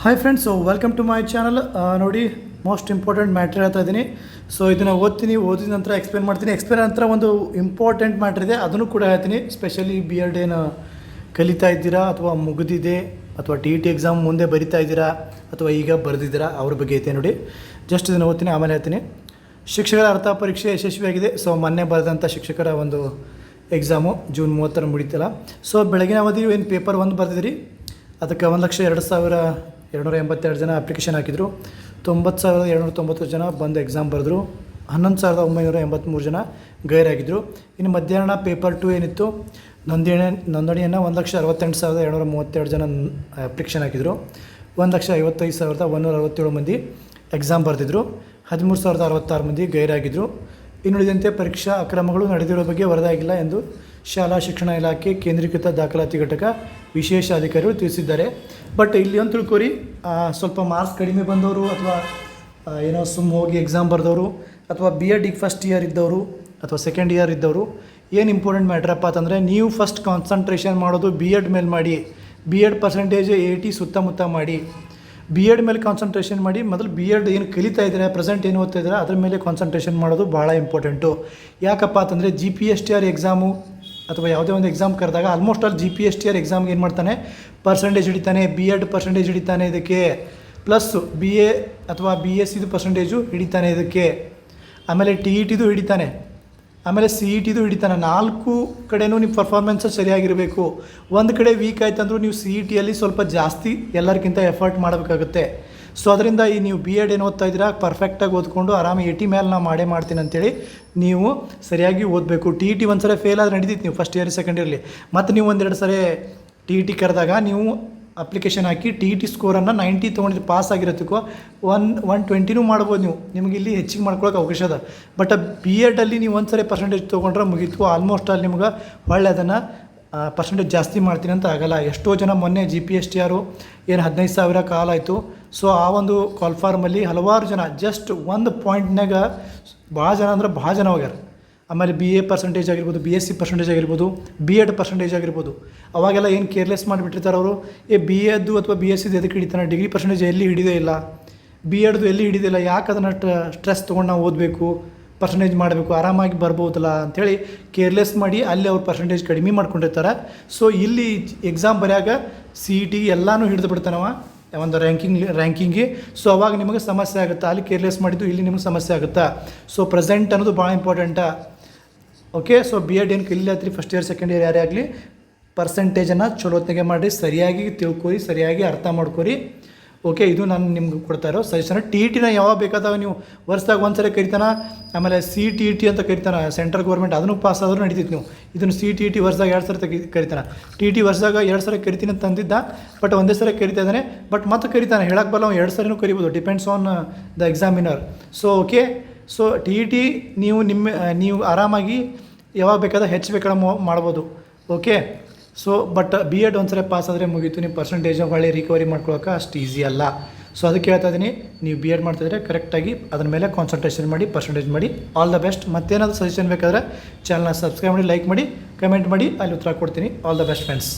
Hi friends so welcome to my channel ನೋಡಿ most important matter ಹೇಳ್ತಾ ಇದ್ದೀನಿ. So ಇದನ್ನು ಓದ್ತೀನಿ, ಓದಿದ ನಂತರ ಎಕ್ಸ್ಪ್ಲೇನ್ ಮಾಡ್ತೀನಿ. ಎಕ್ಸ್ಪ್ಲೇನ್ ನಂತರ ಒಂದು ಇಂಪಾರ್ಟೆಂಟ್ ಮ್ಯಾಟ್ರ್ ಇದೆ, ಅದನ್ನು ಕೂಡ ಹೇಳ್ತೀನಿ. ಸ್ಪೆಷಲಿ ಬಿ ಎಡ್ ಏನು ಕಲಿತಾ ಇದ್ದೀರಾ, ಅಥವಾ ಮುಗಿದಿದೆ, ಅಥವಾ ಟಿ ಇ ಟಿ ಎಕ್ಸಾಮ್ ಮುಂದೆ ಬರಿತಾ ಇದ್ದೀರಾ, ಅಥವಾ ಈಗ ಬರೆದಿದ್ದೀರಾ, ಅವ್ರ ಬಗ್ಗೆ ಐತೆ ನೋಡಿ. ಜಸ್ಟ್ ಇದನ್ನು ಓದ್ತೀನಿ, ಆಮೇಲೆ ಹೇಳ್ತೀನಿ. ಶಿಕ್ಷಕರ ಅರ್ಥ ಪರೀಕ್ಷೆ ಯಶಸ್ವಿಯಾಗಿದೆ. ಸೊ ಮೊನ್ನೆ ಬರೆದಂಥ ಶಿಕ್ಷಕರ ಒಂದು ಎಕ್ಸಾಮು ಜೂನ್ ಮೂವತ್ತರ ಮುಗಿತಲ್ಲ. ಸೊ ಬೆಳಗಿನ ಅವಧಿ ಏನು ಪೇಪರ್ ಒಂದು ಬರೆದಿದ್ರಿ? ಅದಕ್ಕೆ ಒಂದು ಲಕ್ಷ ಎರಡು ಸಾವಿರ ಎರಡುನೂರ ಎಂಬತ್ತೆರಡು ಜನ ಅಪ್ಲಿಕೇಶನ್ ಹಾಕಿದರು. ತೊಂಬತ್ತು ಸಾವಿರದ ಎರಡುನೂರ ತೊಂಬತ್ತು ಜನ ಬಂದು ಎಕ್ಸಾಮ್ ಬರೆದ್ರು. ಹನ್ನೊಂದು ಸಾವಿರದ ಒಂಬೈನೂರ ಎಂಬತ್ತ್ಮೂರು ಜನ ಗೈರಾಗಿದ್ದರು ಇನ್ನು ಮಧ್ಯಾಹ್ನ ಪೇಪರ್ ಟು ಏನಿತ್ತು, ನೋಂದಣಿ, ನೋಂದಣಿಯನ್ನು ಒಂದು ಲಕ್ಷ ಅರವತ್ತೆಂಟು ಸಾವಿರದ ಎರಡುನೂರ ಮೂವತ್ತೆರಡು ಜನ ಅಪ್ಲಿಕೇಶನ್ ಹಾಕಿದರು. ಒಂದು ಲಕ್ಷ ಐವತ್ತೈದು ಸಾವಿರದ ಒಂದೂರ ಅರವತ್ತೇಳು ಮಂದಿ ಎಕ್ಸಾಮ್ ಬರೆದಿದ್ರು. ಹದಿಮೂರು ಸಾವಿರದ ಅರವತ್ತಾರು ಮಂದಿ ಗೈರಾಗಿದ್ದರು ಇನ್ನುಳಿದಂತೆ ಪರೀಕ್ಷಾ ಅಕ್ರಮಗಳು ನಡೆದಿರೋ ಬಗ್ಗೆ ವರದಿಯಾಗಿಲ್ಲ ಎಂದು ಶಾಲಾ ಶಿಕ್ಷಣ ಇಲಾಖೆ ಕೇಂದ್ರೀಕೃತ ದಾಖಲಾತಿ ಘಟಕ ವಿಶೇಷ ಅಧಿಕಾರಿಗಳು ತಿಳಿಸಿದ್ದಾರೆ. ಬಟ್ ಇಲ್ಲಿ ಒಂದು ತಿಳ್ಕೊರಿ ಸ್ವಲ್ಪ ಮಾರ್ಕ್ಸ್ ಕಡಿಮೆ ಬಂದವರು ಅಥವಾ ಏನೋ ಸುಮ್ಮ ಹೋಗಿ ಎಕ್ಸಾಮ್ ಬರೆದವರು ಅಥವಾ ಬಿ ಎಡಿಗೆ ಫಸ್ಟ್ ಇಯರ್ ಇದ್ದವರು ಅಥವಾ ಸೆಕೆಂಡ್ ಇಯರ್ ಇದ್ದವರು, ಏನು ಇಂಪಾರ್ಟೆಂಟ್ ಮ್ಯಾಟ್ರಪ್ಪ ಅಂತಂದರೆ ನೀವು ಫಸ್ಟ್ ಕಾನ್ಸಂಟ್ರೇಷನ್ ಮಾಡೋದು ಬಿ ಎಡ್ ಮೇಲೆ ಮಾಡಿ ಬಿ ಎಡ್ ಪರ್ಸೆಂಟೇಜ್ ಏಯ್ಟಿ ಸುತ್ತಮುತ್ತ ಮಾಡಿ. ಬಿ ಎಡ್ ಮೇಲೆ ಕಾನ್ಸಂಟ್ರೇಷನ್ ಮಾಡಿ, ಮೊದಲು ಬಿ ಎಡ್ ಏನು ಕಲಿತಾ ಇದ್ದೀರಾ ಪ್ರೆಸೆಂಟ್ ಏನು ಓದ್ತಾ ಇದ್ದೀರಾ, ಅದ್ರ ಮೇಲೆ ಕಾನ್ಸಂಟ್ರೇಷನ್ ಮಾಡೋದು ಭಾಳ ಇಂಪಾರ್ಟೆಂಟು ಯಾಕಪ್ಪ ಅಂತಂದರೆ G P S T R exam ಅಥವಾ ಯಾವುದೇ ಒಂದು ಎಕ್ಸಾಮ್ ಕರೆದಾಗ almost all G P S T R ಎಕ್ಸಾಮ್ಗೆ ಏನು ಮಾಡ್ತಾನೆ? ಪರ್ಸೆಂಟೇಜ್ ಹಿಡಿತಾನೆ ಬಿ ಎಡ್ ಪರ್ಸೆಂಟೇಜ್ ಹಿಡಿತಾನೆ ಇದಕ್ಕೆ. ಪ್ಲಸ್ ಬಿ ಎ ಅಥವಾ ಬಿ ಎಸ್ ಸಿದು ಪರ್ಸೆಂಟೇಜು ಹಿಡಿತಾನೆ ಇದಕ್ಕೆ. ಆಮೇಲೆ ಟಿ ಇ ಟಿದು ಹಿಡಿತಾನೆ. ಆಮೇಲೆ ಸಿ ಇ ಟಿದು ಹಿಡಿತಾನೆ. ನಾಲ್ಕು ಕಡೆನೂ ನಿಮ್ಮ ಪರ್ಫಾರ್ಮೆನ್ಸ್ ಸರಿಯಾಗಿರಬೇಕು. ಒಂದು ಕಡೆ ವೀಕ್ ಆಯ್ತಂದ್ರೂ ನೀವು ಸಿ ಇ ಟಿಯಲ್ಲಿ ಸ್ವಲ್ಪ ಜಾಸ್ತಿ ಎಲ್ಲರಿಗಿಂತ ಎಫರ್ಟ್ ಮಾಡಬೇಕಾಗುತ್ತೆ. ಸೊ ಅದರಿಂದ ಈ ನೀವು ಬಿ ಎಡ್ ಏನು ಓದ್ತಾ ಇದ್ದೀರಾ? ಪರ್ಫೆಕ್ಟಾಗಿ ಓದ್ಕೊಂಡು ಆರಾಮ ಟಿ ಮೇಲೆ ನಾ ಮಾಡೇ ಮಾಡ್ತೀನಿ ಅಂತೇಳಿ ನೀವು ಸರಿಯಾಗಿ ಓದಬೇಕು. ಟಿ ಇ ಟಿ ಒಂದು ಸಲ ಫೇಲ್ ಆದ್ರೆ ನಡೀತಿತ್ತು ನೀವು ಫಸ್ಟ್ ಇಯರ್ ಸೆಕೆಂಡ್ ಇಯರ್ಲಿ ಮತ್ತು ನೀವು ಒಂದೆರಡು ಸರಿ ಟಿ ಇ ಟಿ ಕರೆದಾಗ ನೀವು ಅಪ್ಲಿಕೇಶನ್ ಹಾಕಿ ಟಿ ಇ ಟಿ ಸ್ಕೋರನ್ನು ನೈಂಟಿ ತೊಗೊಂಡಿದ್ರೆ ಪಾಸ್ ಆಗಿರೋದಕ್ಕೂ ಒನ್ ಒನ್ ಟ್ವೆಂಟಿನೂ ಮಾಡ್ಬೋದು ನೀವು. ನಿಮಗೆ ಇಲ್ಲಿ ಹೆಚ್ಚಿಗೆ ಮಾಡ್ಕೊಳ್ಳೋಕೆ ಅವಕಾಶ ಅದ. ಬಟ್ ಬಿ ಎಡಲ್ಲಿ ನೀವು ಒಂದು ಸರಿ ಪರ್ಸೆಂಟೇಜ್ ತೊಗೊಂಡ್ರೆ ಮುಗೀತು. ಆಲ್ಮೋಸ್ಟ್ ಅಲ್ಲಿ ನಿಮ್ಗೆ ಒಳ್ಳೆ ಅದನ್ನು ಪರ್ಸೆಂಟೇಜ್ ಜಾಸ್ತಿ ಮಾಡ್ತೀನಿ ಅಂತ ಆಗಲ್ಲ. ಎಷ್ಟೋ ಜನ ಮೊನ್ನೆ ಜಿ ಪಿ ಎಸ್ ಟಿ ಆರು ಏನು ಹದಿನೈದು ಸಾವಿರ ಕಾಲ್ ಆಯಿತು. ಸೊ ಆ ಒಂದು ಕಾಲ್ ಫಾರ್ಮಲ್ಲಿ ಹಲವಾರು ಜನ ಜಸ್ಟ್ ಒಂದು ಪಾಯಿಂಟ್ನಾಗ ಭಾಳ ಜನ ಅಂದ್ರೆ ಭಾಳ ಜನ ಹೋಗ್ಯಾರ. ಆಮೇಲೆ ಬಿ ಎ ಪರ್ಸೆಂಟೇಜ್ ಆಗಿರ್ಬೋದು ಬಿ ಎಸ್ ಸಿ ಪರ್ಸೆಂಟೇಜ್ ಆಗಿರ್ಬೋದು ಬಿ ಎಡ್ ಪರ್ಸೆಂಟೇಜ್ ಆಗಿರ್ಬೋದು. ಅವಾಗೆಲ್ಲ ಏನು ಕೇರ್ಲೆಸ್ ಮಾಡಿಬಿಟ್ಟಿರ್ತಾರೆ ಅವರು, ಏ ಬಿ ಎದ್ದು ಅಥವಾ ಬಿ ಎಸ್ ಸಿದು ಎದಕ್ಕೆ ಹಿಡಿತಾನೆ? ಡಿಗ್ರಿ ಪರ್ಸೆಂಟೇಜ್ ಎಲ್ಲಿ ಹಿಡಿದೇ ಇಲ್ಲ? ಬಿ ಎಡ್ದು ಎಲ್ಲಿ ಹಿಡಿದಿಲ್ಲ ಯಾಕೆ ಅದನ್ನು ಸ್ಟ್ರೆಸ್ ತೊಗೊಂಡು ನಾವು ಓದಬೇಕು? ಪರ್ಸೆಂಟೇಜ್ ಮಾಡಬೇಕು, ಆರಾಮಾಗಿ ಬರ್ಬೋದಲ್ಲ ಅಂಥೇಳಿ ಕೇರ್ಲೆಸ್ ಮಾಡಿ ಅಲ್ಲಿ ಅವ್ರು ಪರ್ಸೆಂಟೇಜ್ ಕಡಿಮೆ ಮಾಡ್ಕೊಂಡಿರ್ತಾರೆ. ಸೊ ಇಲ್ಲಿ ಎಕ್ಸಾಮ್ ಬರೆಯಾಗ ಸಿ ಇ ಟಿ ಎಲ್ಲನೂ ಹಿಡಿದು ಬಿಡ್ತಾನವ, ಒಂದು ರ್ಯಾಂಕಿಂಗ್ ರ್ಯಾಂಕಿಂಗ್ಗೆ ಸೊ ಅವಾಗ ನಿಮಗೆ ಸಮಸ್ಯೆ ಆಗುತ್ತೆ? ಅಲ್ಲಿ ಕೇರ್ಲೆಸ್ ಮಾಡಿದ್ದು ಇಲ್ಲಿ ನಿಮಗೆ ಸಮಸ್ಯೆ ಆಗುತ್ತಾ? ಸೊ ಪ್ರೆಸೆಂಟ್ ಅನ್ನೋದು ಭಾಳ ಇಂಪಾರ್ಟೆಂಟಾ ಓಕೆ ಸೊ ಬಿ ಎಡ್ ಏನು ಕಲಿಯತ್ರಿ ಫಸ್ಟ್ ಇಯರ್ ಸೆಕೆಂಡ್ ಇಯರ್ ಯಾರೇ ಆಗಲಿ ಪರ್ಸೆಂಟೇಜನ್ನು ಚಲೋತ್ನಾಗೆ ಮಾಡಿ ಸರಿಯಾಗಿ ತಿಳ್ಕೊರಿ, ಸರಿಯಾಗಿ ಅರ್ಥ ಮಾಡ್ಕೊರಿ. ಓಕೆ, ಇದು ನಾನು ನಿಮ್ಗೆ ಕೊಡ್ತಾ ಇರೋ ಸಜೆಷನ್ ಟಿ ಇ ಟಿನ ಯಾವಾಗ ಬೇಕಾದಾಗ ನೀವು ವರ್ಷದಾಗ ಒಂದು ಸರಿ ಕರಿತಾನ, ಆಮೇಲೆ ಸಿ ಟಿ ಇ ಟಿ ಅಂತ ಕರಿತಾನೆ ಸೆಂಟ್ರಲ್ ಗೌರ್ಮೆಂಟ್ ಅದನ್ನು ಪಾಸ್ ಆದರೂ ನಡೀತಿತ್ತು ನೀವು. ಇದನ್ನು ಸಿ ಟಿ ಇ ಟಿ ವರ್ಷದಾಗ ಎರಡು ಸರಿ ತೆಗಿ ಕರಿತಾನೆ. ಟಿ ಇ ಟಿ ವರ್ಷದಾಗ ಎರಡು ಸರಿ ಕರಿತೀನಿ ಅಂತ ಅಂದಿದ್ದ ಬಟ್ ಒಂದೇ ಸರಿ ಕರಿತಾ ಇದ್ದಾನೆ ಬಟ್ ಮತ್ತೆ ಕರಿತಾನೆ. ಹೇಳಕ್ಕೆ ಬಲ್ಲ ಎರಡು ಸರಿನೂ ಕರಿಬೋದು. Depends on the examiner so okay so T E T ನೀವು ನಿಮ್ಮ ನೀವು ಆರಾಮಾಗಿ ಯಾವಾಗ ಬೇಕಾದ ಹೆಚ್ಚು ಬೇಕಾದ ಮಾಡ್ಬೋದು. Okay so but B Ed ಒಂದ್ಸರಿ ಪಾಸ್ ಆದರೆ ಮುಗೀತು. ನೀವು ಪರ್ಸೆಂಟೇಜ್ ಹೊಳ್ಳಿ ರಿಕವರಿ ಮಾಡ್ಕೊಳಕ್ಕೆ ಅಷ್ಟು ಈಸಿ ಅಲ್ಲ. ಸೊ ಅದಕ್ಕೆ ಹೇಳ್ತಾ ಇದ್ದೀನಿ, ನೀವು ಬಿ ಎಡ್ ಮಾಡ್ತಿದ್ರೆ ಕರೆಕ್ಟಾಗಿ ಅದ್ರ ಮೇಲೆ ಕಾನ್ಸಂಟ್ರೇಷನ್ ಮಾಡಿ ಪರ್ಸೆಂಟೇಜ್ ಮಾಡಿ ಆಲ್ ದ ಬೆಸ್ಟ್ ಮತ್ತೇನಾದರೂ ಸಜೆಷನ್ ಬೇಕಾದ್ರೆ ಚಾನಲ್ನ ಸಬ್ಸ್ಕ್ರೈಬ್ ಮಾಡಿ ಲೈಕ್ ಮಾಡಿ ಕಮೆಂಟ್ ಮಾಡಿ, ಅಲ್ಲಿ ಉತ್ತರ ಕೊಡ್ತೀನಿ. All the best friends